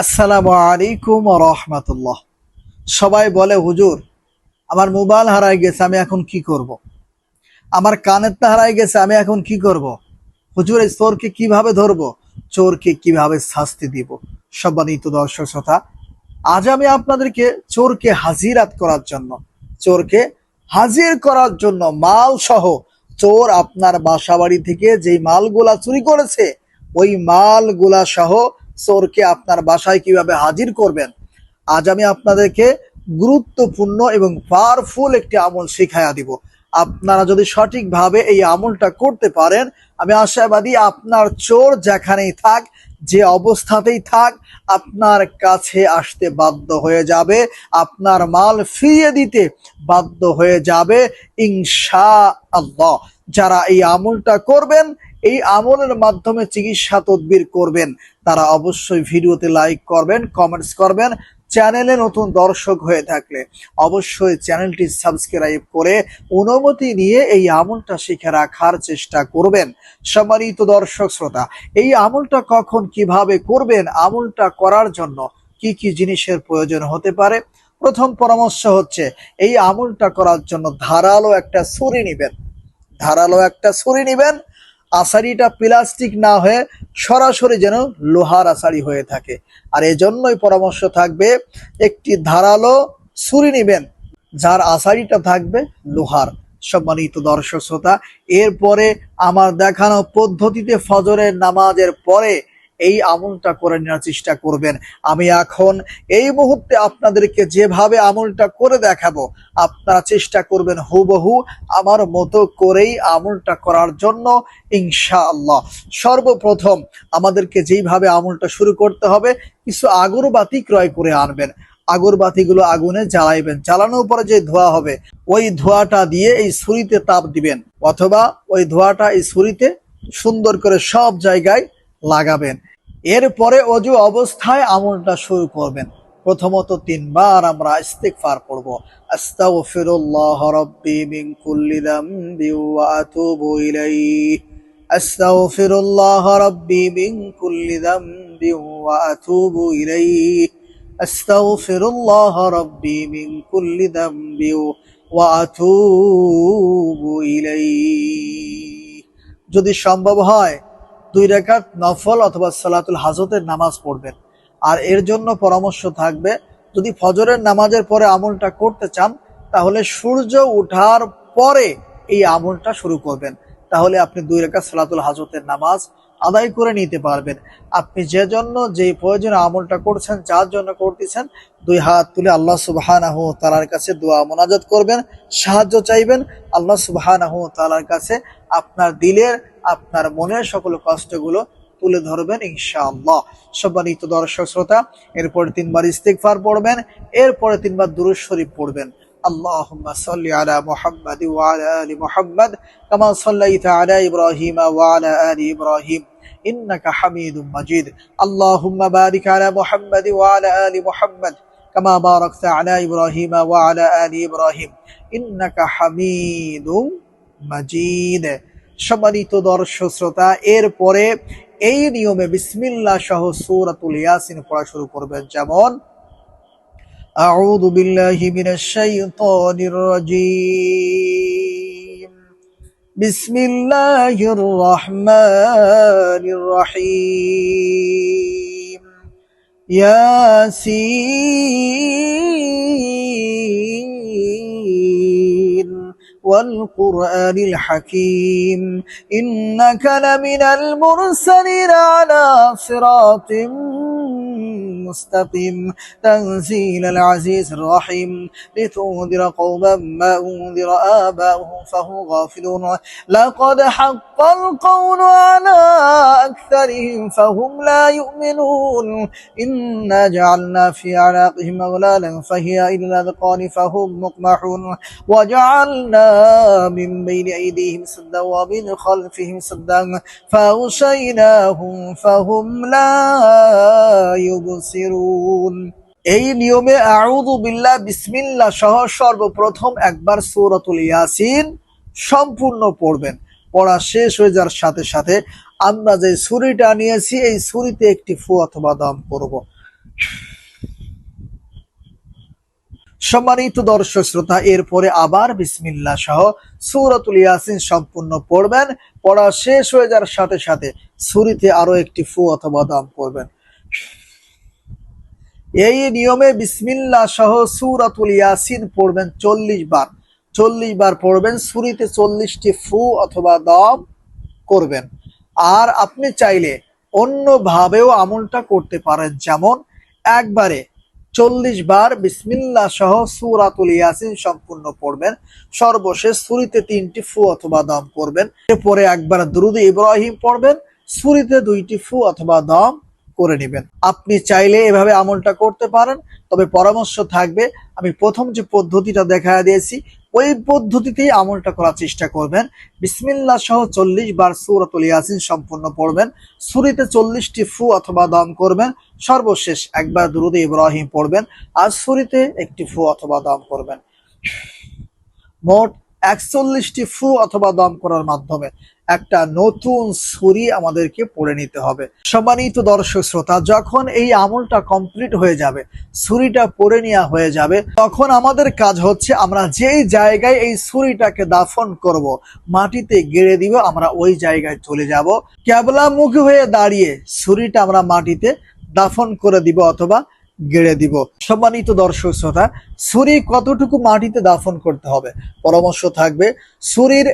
আসসালামু আলাইকুম রহমতুল্লাহ সবাই বলে, হুজুর, আমার মোবাইল হারাই গেছে, আমি এখন কি করব। আমার কানেরটা হারাই গেছে, আমি এখন কি করব। হুজুর, এই চোরকে কীভাবে ধরবো চোরকে কীভাবে শাস্তি দিব সম্মানিত দর্শক শ্রোতা, আজ আমি আপনাদেরকে চোরকে হাজিরাত করার জন্য, চোরকে হাজির করার জন্য মাল সহ চোর আপনার বাসা বাড়ি থেকে যেই মালগুলা চুরি করেছে, ওই মালগুলা সহ চোরকে আপনার বাসায় কীভাবে হাজির করবেন? আজ আমি আপনাদেরকে গুরুত্বপূর্ণ এবং পাওয়ারফুল একটি আমল শিখাইয়া দিব। আপনারা যদি সঠিকভাবে এই আমলটা করতে পারেন, আমি আশাবাদী আপনার চোর যেখানেই থাক, যে অবস্থাতেই থাক, আপনার কাছে আসতে বাধ্য হয়ে যাবে, আপনার মাল ফিরিয়ে দিতে বাধ্য হয়ে যাবে ইনশা আল্লাহ যারা এই আমলটা করবেন এই আমলের মাধ্যমে চিকিৎসা তদবির করবেন। তারা অবশ্যই ভিডিওতে লাইক করবেন, কমেন্টস করবেন, চ্যানেলে নতুন দর্শক হয়ে থাকলে অবশ্যই চ্যানেলটি সাবস্ক্রাইব করে অনুমতি নিয়ে এই আমলটা শিখে রাখার চেষ্টা করবেন। সম্মানিত দর্শক শ্রোতা, এই আমলটা কখন কীভাবে করবেন, আমলটা করার জন্য কি কি জিনিসের প্রয়োজন হতে পারে? প্রথম পরামর্শ হচ্ছে, এই আমলটা করার জন্য ধারালো একটা ছুরি নিবেন। ধারালো একটা ছুরি নিবেন আষাঢ়িটা প্লাস্টিক না হয়ে সরাসরি যেন লোহার আসারি হয়ে থাকে। আর এজন্যই পরামর্শ থাকবে, একটি ধারালো ছুরি নিবেন, যার আসারিটা থাকবে লোহার। সম্মানিত দর্শক শ্রোতা, এরপরে আমার দেখানো পদ্ধতিতে ফজরের নামাজের পরে এই আমলটা করে নেওয়ার চেষ্টা করবেন। আমি এখন এই মুহূর্তে আপনাদেরকে যেভাবে আমলটা করে দেখাবো, আপনারা চেষ্টা করবেন হুবহু আমার মতো করেই আমলটা করার জন্য, ইনশাআল্লাহ। সর্বপ্রথম আমাদেরকে যেইভাবে আমলটা শুরু করতে হবে, কিছু আগরবাতি ক্রয় করে আনবেন। আগরবাতিগুলো আগুনে জ্বালাইবেন। জ্বালানোর পরে যে ধোয়া হবে, ওই ধোয়াটা দিয়ে এই ছুরিতে তাপ দিবেন অথবা ওই ধোয়াটা এই ছুরিতে সুন্দর করে সব জায়গায় লাগাবেন। এরপরে অজু অবস্থায় আমলটা শুরু করবেন। প্রথমত তিনবার আমরা ইস্তেগফার পড়ব। আস্তাগফিরুল্লাহ রাব্বি মিন কুল্লি যামবি ওয়া আতুবু ইলাইহি। আস্তাগফিরুল্লাহ রাব্বি মিন কুল্লি যামবি ওয়া আতুবু ইলাইহি। আস্তাগফিরুল্লাহ রাব্বি মিন কুল্লি যামবি ওয়া আতুবু ইলাইহি। যদি সম্ভব হয় দুই রেখাত নফল অথবা সালাতুল হাজতের নামাজ পড়বেন। আর এর জন্য পরামর্শ থাকবে, যদি ফজরের নামাজের পরে আমলটা করতে চান, তাহলে সূর্য উঠার পরে এই আমলটা শুরু করবেন। তাহলে আপনি দুই রেখা সালাতুল হাজতের নামাজ আদায় করে নিতে পারবেন। আপনি যে জন্য যে প্রয়োজনে আমলটা করছেন, যার জন্য করতেছেন, দুই হাত তুলে আল্লাহ সুবাহানাহ তালার কাছে দোয়া মোনাজাত করবেন, সাহায্য চাইবেন। আল্লাহ সুবাহানাহ তালার কাছে আপনার দিলের, আপনার মনের সকল কষ্টগুলো তুলে ধরবেন ইনশাআল্লাহ। সম্মানিত দর্শক শ্রোতা, এরপরে তিনবার ইস্তিগফার পড়বেন, এরপরে তিনবার দুরূদ শরীফ পড়বেন। اللهم صل على محمد وعلى ال محمد كما صليت على ابراهيم وعلى ال ابراهيم انك حميد مجيد اللهم بارك على محمد وعلى ال محمد كما باركت على ابراهيم وعلى ال ابراهيم انك حميد مجيد সম্মানিত দর্শক শ্রোতা এরপরে এই নিয়মে বিসমিল্লাহ সহ সূরাতুল ইয়াসিন পড়া শুরু করবেন যেমন أعوذ بالله من الشيطان الرجيم. بسم الله الرحمن الرحيم. ياسين. والقرآن الحكيم. إنك لمن المرسلين على صراط مستقيم تنزيل العزيز الرحيم. لتنذر قوما ما أنذر آباؤهم فهم غافلون. لقد حق القول على أكثرهم فهم لا يؤمنون. إنا جعلنا في أعناقهم أغلالا فهي إلى الأذقان فهم مقمحون. وجعلنا من بين أيديهم سدا ومن خلفهم سدا. فأغشيناهم فهم لا يبصرون. এই নিয়মে আউযু বিল্লাহ বিসমিল্লা সহ সর্বপ্রথম একবার সৌরতুল ইয়াসিন সম্পূর্ণ পড়বেন। পড়া শেষ হয়ে যাওয়ার সাথে সাথে আমরা যে সুরিটা নিয়েছি, এই সুরিতে একটি ফু অথবা দম করব সম্মানিত দর্শক শ্রোতা, এরপরে আবার বিসমিল্লা সহ সৌরতুল ইয়াসিন সম্পূর্ণ পড়বেন। পড়া শেষ হয়ে যাওয়ার সাথে সাথে সুরিতে আরও একটি ফু অথবা দাম করবেন এই নিয়মে বিসমিল্লা সহ সূরাতুল ইয়াসিন পড়বেন চল্লিশ বার। চল্লিশ বার পড়বেন সুরিতে চল্লিশটি ফু অথবা দম করবেন। আর আপনি চাইলে অন্যভাবেও আমলটা করতে পারেন। যেমন, একবারে চল্লিশ বার বিসমিল্লা সহ সুরাতুল ইয়াসিন সম্পূর্ণ পড়বেন, সর্বশেষ সুরিতে তিনটি ফু অথবা দম করবেন। এরপরে একবার দ্রুদ ইব্রাহিম পড়বেন সুরিতে দুইটি ফু অথবা দম করে নেবেন। আপনি চাইলে এভাবে আমলটা করতে পারেন, তবে পরামর্শ থাকবে, আমি প্রথম যে পদ্ধতিটা দেখা দিয়েছি, ওই পদ্ধতিতেই আমলটা করার চেষ্টা করবেন। বিসমিল্লা সহ চল্লিশ বার সুরাতুল ইয়াসিন সম্পূর্ণ পড়বেন সুরিতে চল্লিশটি ফু অথবা দম করবেন, সর্বশেষ একবার দুরুদে ইব্রাহিম পড়বেন, আর সুরিতে একটি ফু অথবা দম করবেন। মোট একচল্লিশটি ফু অথবা দম করার মাধ্যমে একটা নতুন ছুরি আমাদেরকে পড়ে নিতে হবে। সম্মানিত দর্শক শ্রোতা, যখন এই আমলটা কমপ্লিট হয়ে যাবে, ছুরিটা পড়ে নেওয়া হয়ে যাবে, তখন আমাদের কাজ হচ্ছে আমরা যেই জায়গায় এই ছুরিটাকে দাফন করব, মাটিতে গেড়ে দিব, আমরা ওই জায়গায় চলে যাব। ক্যাবলামুখী হয়ে দাঁড়িয়ে ছুরিটা আমরা মাটিতে দাফন করে দিব অথবা গেড়ে দিব। সম্মানিত দর্শক শ্রোতা, ছুরি কতটুকু মাটিতে দাফন করতে হবে? পরামর্শ থাকবে, ছুরির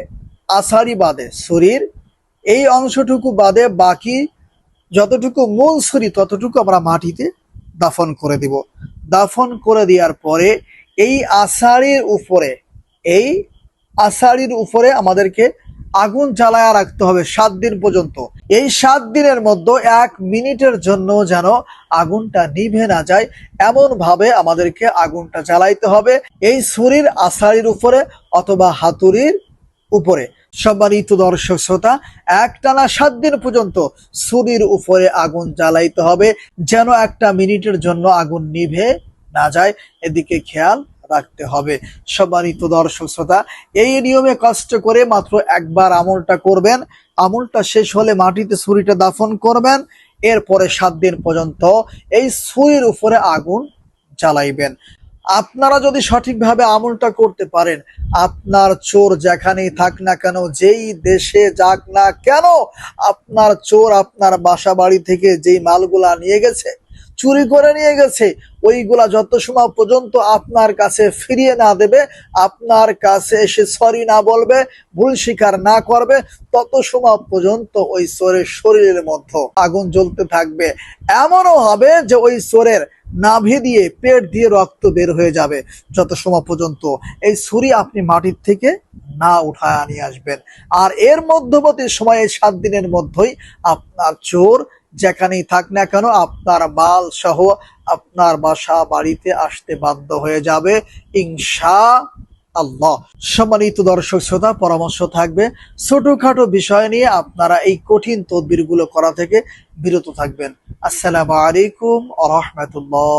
আষাঢ়ি বাদে, ছুরির এই অংশটুকু বাদে বাকি যতটুকু মূল ছুরি, ততটুকু আমরা মাটিতে দাফন করে দিব। দাফন করে দেওয়ার পরে এই আষাঢ়ির উপরে, এই আষাঢ়ির উপরে আমাদেরকে আগুন জ্বালায়া রাখতে হবে সাত দিন পর্যন্ত। এই সাত দিনের মধ্যে এক মিনিটের জন্য যেন আগুনটা নিভে না যায় এমন ভাবে আমাদেরকে আগুনটা জ্বালাইতে হবে এই ছুরির আষাঢ়ির উপরে অথবা হাতুড়ির উপরে। সম্মানিত দর্শক শ্রোতা, একটানা সাত দিন পর্যন্ত ছুরির উপরে আগুন জ্বালাইতে হবে যেন একটা মিনিটের জন্য আগুন নিভে না যায়। এদিকে খেয়াল রাখতে হবে। সম্মানিত দর্শক শ্রোতা, এই নিয়মে কষ্ট করে মাত্র একবার আমলটা করবেন। আমলটা শেষ হলে মাটিতে ছুরিটা দাফন করবেন। এরপরে সাত দিন পর্যন্ত এই ছুরির উপরে আগুন জ্বালাইবেন। আপনারা যদি সঠিকভাবে আমলটা করতে পারেন, আপনার চোর যেখানেই থাক না কেন, যেই দেশে যাক না কেন, আপনার চোর আপনার বাসা বাড়ি থেকে যেই মালগুলা নিয়ে গেছে, চুরি করে নিয়ে গেছে ওইগুলা যত সময় পর্যন্ত আপনার কাছে ফিরিয়ে না দেবে, আপনার কাছে এসে সরি না বলবে, ভুল স্বীকার না করবে, তত সময় পর্যন্ত ওই চোরের শরীরের মধ্যে আগুন জ্বলতে থাকবে। এমনও হবে যে ওই চোরের নাভি দিয়ে, পেট দিয়ে রক্ত বের হয়ে যাবে যত সময় পর্যন্ত। এই ছুরি আপনি মাটির থেকে না উঠায় নিয়ে আসবেন। আর এর মধ্যবর্তী সময়ে সাত দিনের মধ্যেই আপনার চোর যেখানেই থাক না কেন আপনার মাল সহ আপনার বাসা বাড়িতে আসতে বাধ্য হয়ে যাবে ইংসা আল্লাহ সম্মানিত দর্শক শ্রোতা, পরামর্শ থাকবে, ছোটখাটো বিষয় নিয়ে আপনারা এই কঠিন তদবিরগুলো করা থেকে বিরত থাকবেন। আসসালামু আলাইকুম আ রহমতুল্লাহ।